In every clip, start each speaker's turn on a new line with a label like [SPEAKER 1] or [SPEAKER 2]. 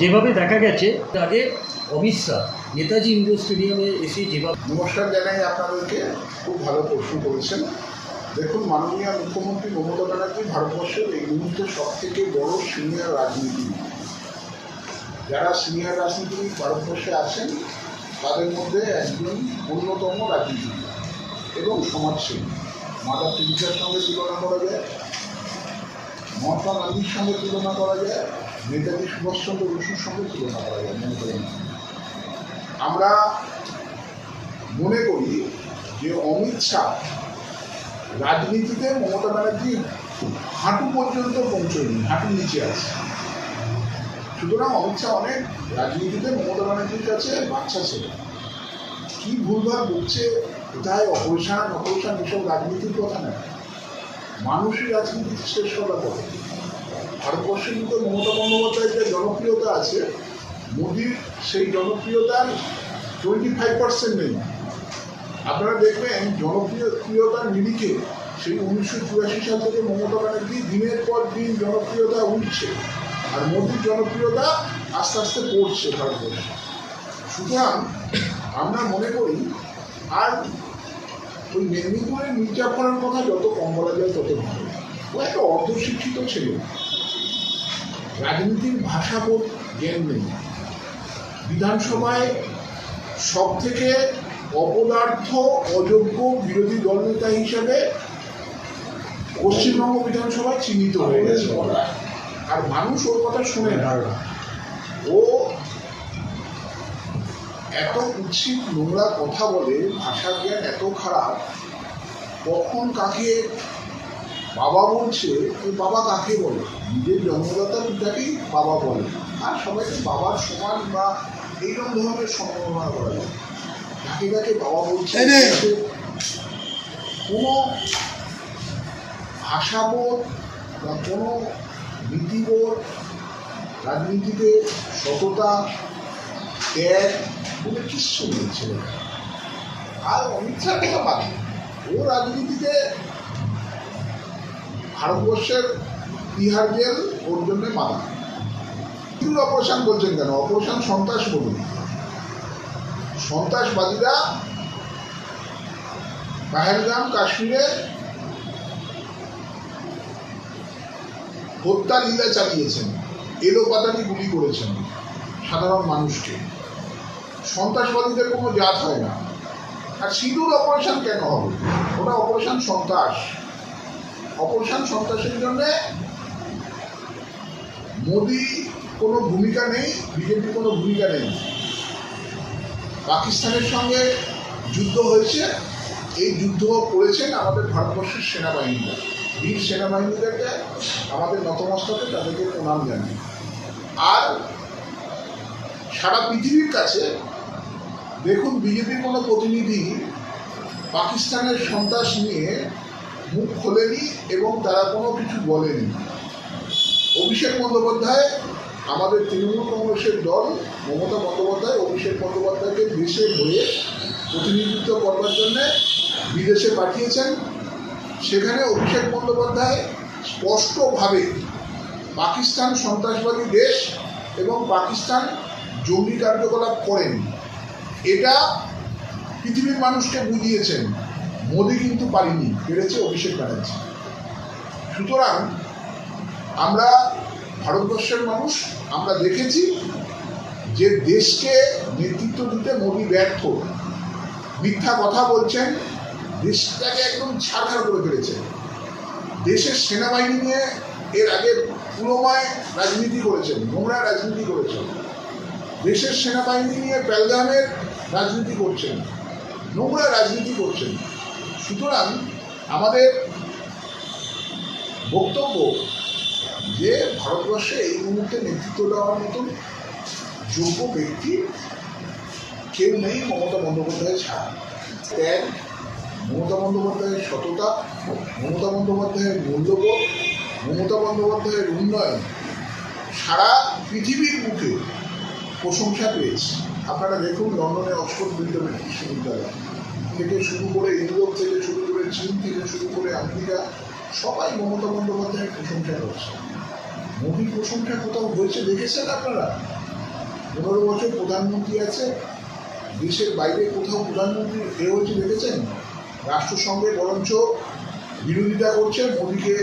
[SPEAKER 1] যেভাবে দেখা গেছে আগে অমিত শাহ নেতাজি ইন্ডোর স্টেডিয়ামে এসে যেভাবে
[SPEAKER 2] নমস্কার জানাই আপনাদেরকে। খুব ভালো প্রশ্ন করেছেন। দেখুন, মাননীয় মুখ্যমন্ত্রী মমতা ব্যানার্জি ভারতবর্ষের এই মুহূর্তে সব থেকে বড় সিনিয়র রাজনীতিবিদ যারা সিনিয়র রাজনীতিবিদ ভারতবর্ষে আছেন, তাদের মধ্যে একজন অন্যতম রাজনীতিবিদ এবং সমাজসেবী। মাদার টেরিসার সঙ্গে তুলনা করা যায়। মহাত্মা গান্ধীর সঙ্গে তুলনা করা যায়, নেতাজি সুভাষচন্দ্র বসুর সঙ্গে তুলনা করা যায় মনে করেন আমরা মনে করি যে অমিত শাহ রাজনীতিতে মমতা ব্যানার্জি হাঁটু পর্যন্ত পৌঁছয়নি, হাঁটুর নিচে আছে। সুতরাং অমিত শাহ অনেক রাজনীতিতে মমতা ব্যানার্জির কাছে বাচ্চা ছিল কি ভুলভাল বলছে কোথায় অপরেশান অপরেশান এসব রাজনীতির কথা না। মানুষই রাজনীতির শেষ কথা বলে ভারতবর্ষের মধ্যে মমতা বন্দ্যোপাধ্যায়ের যে জনপ্রিয়তা আছে, মোদির সেই জনপ্রিয়তার টোয়েন্টি ফাইভ পার্সেন্ট নেই। আপনারা দেখবেন জনপ্রিয়তার নিরিখে সেই উনিশশো চুরাশি সাল থেকে মমতা ব্যানার্জি দিনের পর দিন জনপ্রিয়তা উঠছে আর মোদির জনপ্রিয়তা আস্তে আস্তে পড়ছে ভারতবর্ষে। সুতরাং আমরা মনে করি, আর ওই মেদিনীপুরের মির্জাফরের কথা যত কম বলা যায় তত ভালো। ও একটা অর্ধশিক্ষিত ছেলে। রাজনীতির ভাষাবোধ জ্ঞান নেই। বিধানসভায় সব থেকে অপদার্থ অযোগ্য বিরোধী দলনেতা হিসেবে পশ্চিমবঙ্গ বিধানসভায় চিহ্নিত হয়ে গেছে। আর মানুষ ওর কথা শুনে না। ও এত উচিত নোংরা কথা বলে ভাষা জ্ঞান এত খারাপ কখন কাকে বাবা বলছে ওই বাবা কাকে বলে? নিজের জন্মদাতা পিতাকেই বাবা বলে। আর সবাইকে বাবার সমান বা এইরকম ধরনের সম্ভাবনা করা যায়। কাকে কাকে বাবা বলছে কোনো ভাষাবোধ বা কোনো নীতিবোধ রাজনীতিতে সততা ত্যাগ কিচ্ছু আর অমিত শাহ কথা বাদ ও রাজনীতিতে ভারতবর্ষের তিহার জেল ওর জন্য মানা। কিন্তু অপারেশন বলছেন কেন? অপারেশন সন্ত্রাস বলুন। সন্ত্রাসবাদীরা পাহেলগাম কাশ্মীরে হত্যা লীলা চালিয়েছেন। এলোপাতানি গুলি করেছেন সাধারণ মানুষকে। সন্ত্রাসবাদীদের কোনো জাত হয় না। আর সিঁদুর অপারেশন কেন হবে? ওটা অপারেশন সন্ত্রাস। অপারেশন সন্ত্রাসের জন্য মোদি কোনো ভূমিকা নেই, বিজেপি কোনো ভূমিকা নেই। পাকিস্তানের সঙ্গে যুদ্ধ হয়েছে। এই যুদ্ধ করেছেন আমাদের ভারতবর্ষের সেনাবাহিনীরা। বীর সেনাবাহিনীদেরকে, আমাদের নতমস্তকে তাদেরকে প্রণাম জানাই। আর সারা পৃথিবীর কাছে দেখুন, বিজেপির কোনো প্রতিনিধি পাকিস্তানের সন্ত্রাস নিয়ে মুখ খোলেনি এবং তারা কোনো কিছু বলেনি। অভিষেক বন্দ্যোপাধ্যায়, আমাদের তৃণমূল কংগ্রেসের দল, মমতা বন্দ্যোপাধ্যায়, অভিষেক বন্দ্যোপাধ্যায়কে দেশে হয়ে প্রতিনিধিত্ব করবার জন্যে বিদেশে পাঠিয়েছেন। সেখানে অভিষেক বন্দ্যোপাধ্যায় স্পষ্টভাবে পাকিস্তান সন্ত্রাসবাদী দেশ এবং পাকিস্তান জঙ্গি কার্যকলাপ করেন। এটা পৃথিবীর মানুষকে বুঝিয়েছেন। মোদি কিন্তু পারেনি, পেরেছে অভিষেক ব্যানার্জি। সুতরাং আমরা ভারতবর্ষের মানুষ, আমরা দেখেছি যে দেশকে নেতৃত্ব দিতে মোদি ব্যর্থ। মিথ্যা কথা বলছেন, দেশটাকে একদম ছাড়খাড় করে ফেলেছে দেশের সেনাবাহিনী নিয়ে এর আগে পুরোমায় রাজনীতি করেছেন, নোংরা রাজনীতি করেছেন। দেশের সেনাবাহিনী নিয়ে পেলগামের রাজনীতি করছেন নোংরা রাজনীতি করছেন সুতরাং আমাদের বক্তব্য যে ভারতবর্ষে এই মুহূর্তে নেতৃত্ব দেওয়ার মতন যোগ্য ব্যক্তি কেউ নেই মমতা বন্দ্যোপাধ্যায় ছাড়া। ত্যাগ, মমতা বন্দ্যোপাধ্যায়ের সততা, মমতা বন্দ্যোপাধ্যায়ের মূল্যবোধ, মমতা বন্দ্যোপাধ্যায়ের উন্নয়ন সারা পৃথিবীর মুখে প্রশংসা পেয়েছে। আপনারা দেখুন লন্ডনে অক্সফোর্ড বিশ্ববিদ্যালয় বিশ্ববিদ্যালয় থেকে শুরু করে ইউরোপ থেকে শুরু করে চীন থেকে শুরু করে আমেরিকা, সবাই মমতা বন্দ্যোপাধ্যায়ের প্রশংসা করছে। মোদীর প্রশংসা কোথাও হয়েছে দেখেছেন আপনারা? পনেরো বছর প্রধানমন্ত্রী আছে, দেশের বাইরে কোথাও প্রধানমন্ত্রী এ হয়েছে দেখেছেন? রাষ্ট্রসংঘে বরঞ্চ বিরোধিতা করছে, মোদীকে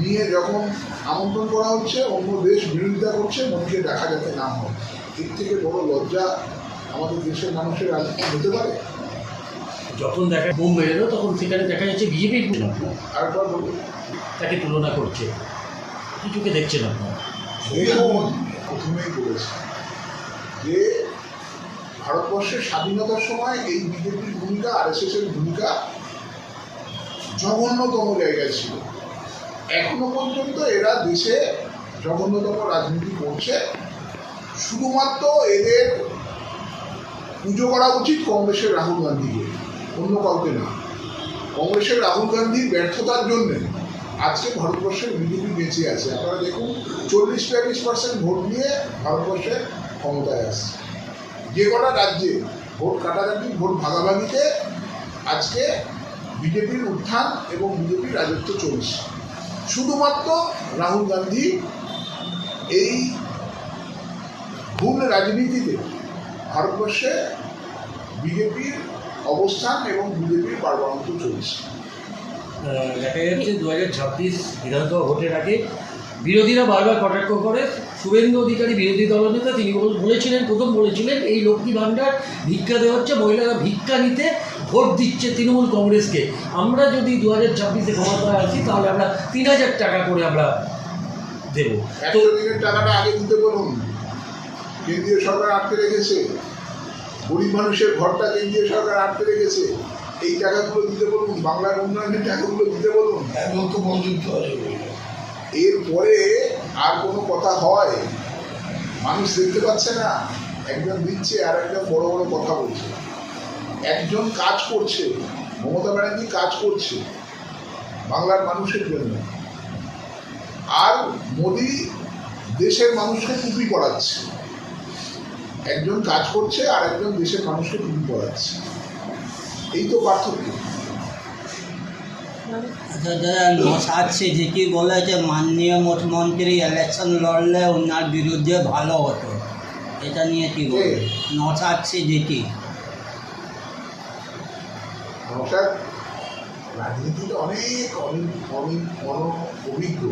[SPEAKER 2] নিয়ে যখন আমন্ত্রণ করা হচ্ছে, অন্য দেশ বিরোধিতা করছে, মোদীকে দেখা যাতে না হয়। এর থেকে বড় লজ্জা আমাদের দেশের মানুষের রাজনীতি হতে পারে।
[SPEAKER 1] যখন দেখা বোম বেরোলো তখন সেখানে দেখা যাচ্ছে বিজেপির
[SPEAKER 2] আরেকবার বলুন।
[SPEAKER 1] তাকে তুলনা করছে। কিছুকে দেখছেন আপনারা?
[SPEAKER 2] প্রথমেই বলেছি যে ভারতবর্ষের স্বাধীনতার সময় এই বিজেপির ভূমিকা আর এস এর ভূমিকা জঘন্যতম জায়গায় ছিল। এখনও পর্যন্ত এরা দেশে জঘন্যতম রাজনীতি করছে। শুধুমাত্র এদের পুজো করা উচিত কংগ্রেসের রাহুল গান্ধীকে, অন্য কাউকে না। কংগ্রেসের রাহুল গান্ধীর ব্যর্থতার জন্যে আজকে ভারতবর্ষের বিজেপি বেঁচে আছে। আপনারা দেখুন, চল্লিশ বিয়াল্লিশ পার্সেন্ট ভোট নিয়ে ভারতবর্ষের ক্ষমতায় আসছে। যে কটা রাজ্যে ভোট কাটাকাটি, ভোট ভাগাভাগিতে আজকে বিজেপির উত্থান এবং বিজেপির রাজত্ব চলছে। শুধুমাত্র রাহুল গান্ধী এই ভুল রাজনীতিতে ভারতবর্ষে বিজেপির অবস্থান এবং বিজেপির পারমাণন্ত চলছে
[SPEAKER 1] দেখা যাচ্ছে দু হাজার ছাব্বিশ বিধানসভা ভোটের আগে বিরোধীরা বারবার কটাক্ষ করে। শুভেন্দু অধিকারী বিরোধী দলনেতা তিনি বলেছিলেন প্রথম বলেছিলেন এই লক্ষ্মী ভাণ্ডার ভিক্ষা দেওয়া হচ্ছে মহিলারা ভিক্ষা নিতে ভোট দিচ্ছে তৃণমূল কংগ্রেসকে। আমরা যদি দু হাজার ছাব্বিশে ক্ষমতায় আসি তাহলে আমরা তিন হাজার টাকা করে আমরা দেবো।
[SPEAKER 2] টাকাটা আগে দিতে বলুন। কেন্দ্রীয় সরকার আটকে রেখেছে। গরিব মানুষের ঘরটা কেন্দ্রীয় সরকার আটকে রেখেছে। এই টাকাগুলো দিতে বলুন বাংলার উন্নয়নের টাকাগুলো দিতে বলুন।
[SPEAKER 3] একদম তো আছে।
[SPEAKER 2] এরপরে আর কোনো কথা হয়? মানুষ দেখতে পাচ্ছে না। একজন দিচ্ছে আর একজন বড় বড় কথা বলছে। একজন কাজ করছে। মমতা ব্যানার্জি কাজ করছে বাংলার মানুষের জন্য। আর মোদি দেশের মানুষকে টুপি পড়াচ্ছে একজন কাজ করছে আর একজন দেশের মানুষকে টুপি পড়াচ্ছে। এই তো পার্থক্য।
[SPEAKER 4] আচ্ছা দাদা নসাদ সিদ্দিকি বলেছে মাননীয় মুখ্যমন্ত্রী ইলেকশন লড়লে ওনার বিরুদ্ধে ভালো হতো। এটা নিয়ে কি বলবেন নসাদ সিদ্দিকি
[SPEAKER 2] অর্থাৎ রাজনীতিতে অনেক অনেক অনেক অন অভিজ্ঞ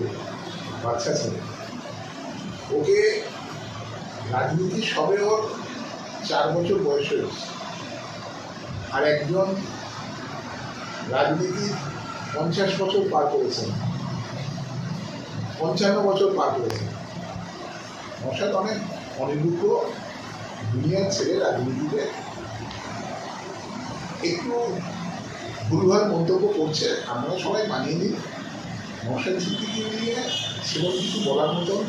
[SPEAKER 2] বাচ্চা ছেলে ওকে রাজনীতি সবে ওর চার বছর বয়স হয়েছে আর একজন রাজনীতি পঞ্চাশ বছর পার করেছেন। পঞ্চান্ন বছর পার করেছেন। অর্থাৎ অনেক অনিরুদ্ধ দুনিয়ার ছেলে রাজনীতিতে। একটু ভুলভাল মন্তব্য করছে, আমরা সবাই মানিয়ে নিই। নকশাল সিদ্দিকি নিয়ে সেরকম কিছু বলার মতন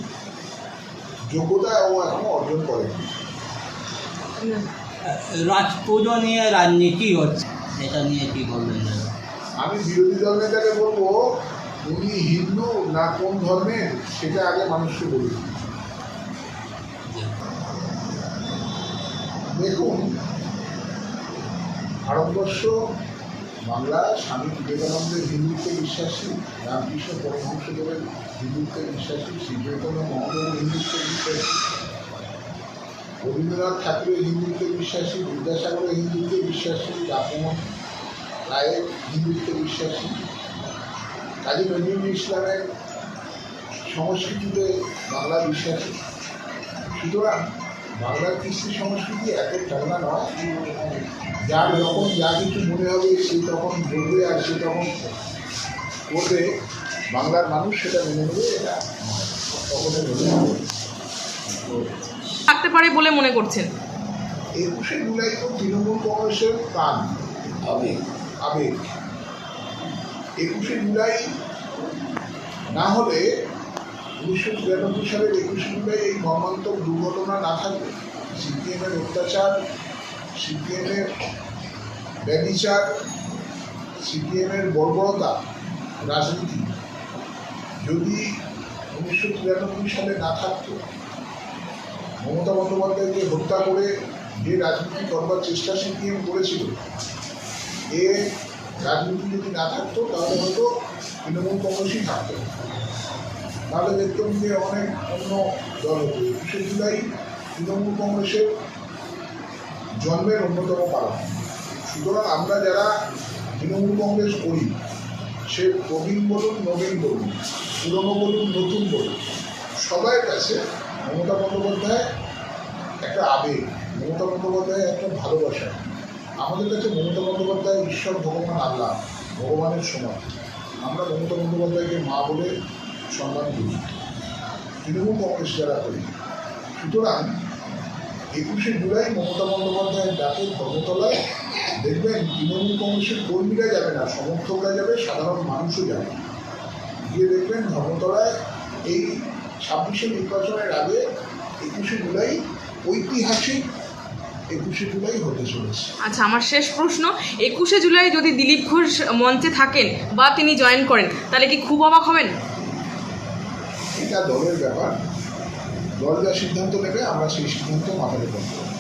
[SPEAKER 2] যোগ্যতা ও এখনও অর্জন করেনি
[SPEAKER 4] রাজপুজো নিয়ে রাজনীতি হচ্ছে। এটা নিয়ে কি বলবেন?
[SPEAKER 2] আমি বিরোধী দল নেতাকে বলব উনি হিন্দু না কোন ধর্মের সেটা আগে মানুষকে বলুন। দেখুন ভারতবর্ষ বাংলা স্বামী বিবেকানন্দের হিন্দুত্বে বিশ্বাসী, রামকৃষ্ণ পরমহংসদেবের হিন্দুত্বে বিশ্বাসী, শ্রী চৈতন্য মহাদেবের হিন্দুত্বে বিশ্বাসী, রবীন্দ্রনাথ ঠাকুরের হিন্দুত্বে বিশ্বাসী, বিদ্যাসাগরের হিন্দুত্বে বিশ্বাসী, রামমোহন রায়ের হিন্দুত্বে বিশ্বাসী, কাজী নজরুল ইসলামের সংস্কৃতিতে বাংলা বিশ্বাসী। সুতরাং বাংলার কৃষ্টি সংস্কৃতি এত ঠান্ডা নয় যার যখন যা কিছু মনে হবে সে তখন বলবে আর সে তখন করবে। বাংলার মানুষ সেটা মেনে নেবে এটা তখন মেনে নেবে। তো
[SPEAKER 5] থাকতে পারে বলে মনে করছেন?
[SPEAKER 2] একুশে জুলাই তো তৃণমূল কংগ্রেসের প্রাণ।
[SPEAKER 3] আবেগ।
[SPEAKER 2] আবেগ। একুশে জুলাই না হলে উনিশশো তিরানব্বই সালের একুশে জুলাই এই মর্মান্তক দুর্ঘটনা না থাকবে সিপিএমের অত্যাচার, সিপিএমের ব্যবিচার সিপিএমের বর্বরতা, রাজনীতি যদি উনিশশো তিরানব্বই সালে না থাকতো, মমতা বন্দ্যোপাধ্যায়কে হত্যা করে যে রাজনীতি করবার চেষ্টা সিপিএম করেছিল, এ রাজনীতি যদি না থাকতো, তাহলে হয়তো তৃণমূল কংগ্রেসই থাকতো। তাহলে দেখতাম যে অনেক অন্য দল হতো। একুশে জুলাই তৃণমূল কংগ্রেসের জন্মের অন্যতম কারণ। সুতরাং আমরা যারা তৃণমূল কংগ্রেস করি, সে প্রবীণ বলুন, নবীন বলুন, পুরনো বলুন, নতুন বলুন, সবার কাছে মমতা বন্দ্যোপাধ্যায় একটা আবেগ, মমতা বন্দ্যোপাধ্যায় একটা ভালোবাসা। আমাদের কাছে মমতা বন্দ্যোপাধ্যায়, ঈশ্বর ভগবান আল্লাহ, ভগবানের সমান। আমরা মমতা বন্দ্যোপাধ্যায়কে মা বলে সম্মান করি। তৃণমূল কংগ্রেস যারা করি, সুতরাং একুশে জুলাই মমতা বন্দ্যোপাধ্যায়ের ডাকে ধর্মতলায় দেখবেন তৃণমূল কংগ্রেসের কর্মীরা যাবে না, সমর্থকরা যাবে, সাধারণ মানুষও যাবে গিয়ে দেখবেন ধর্মতলায় এই ছাব্বিশে নির্বাচনের আগে একুশে জুলাই ঐতিহাসিক একুশে জুলাই হতে চলেছে।
[SPEAKER 5] আচ্ছা আমার শেষ প্রশ্ন, একুশে জুলাই যদি দিলীপ ঘোষ মঞ্চে থাকেন বা তিনি জয়েন করেন, তাহলে কি খুব অবাক হবেন?
[SPEAKER 2] দলের ব্যাপার দল যা সিদ্ধান্ত নেবে আমরা সেই সিদ্ধান্ত মাথায় রেখে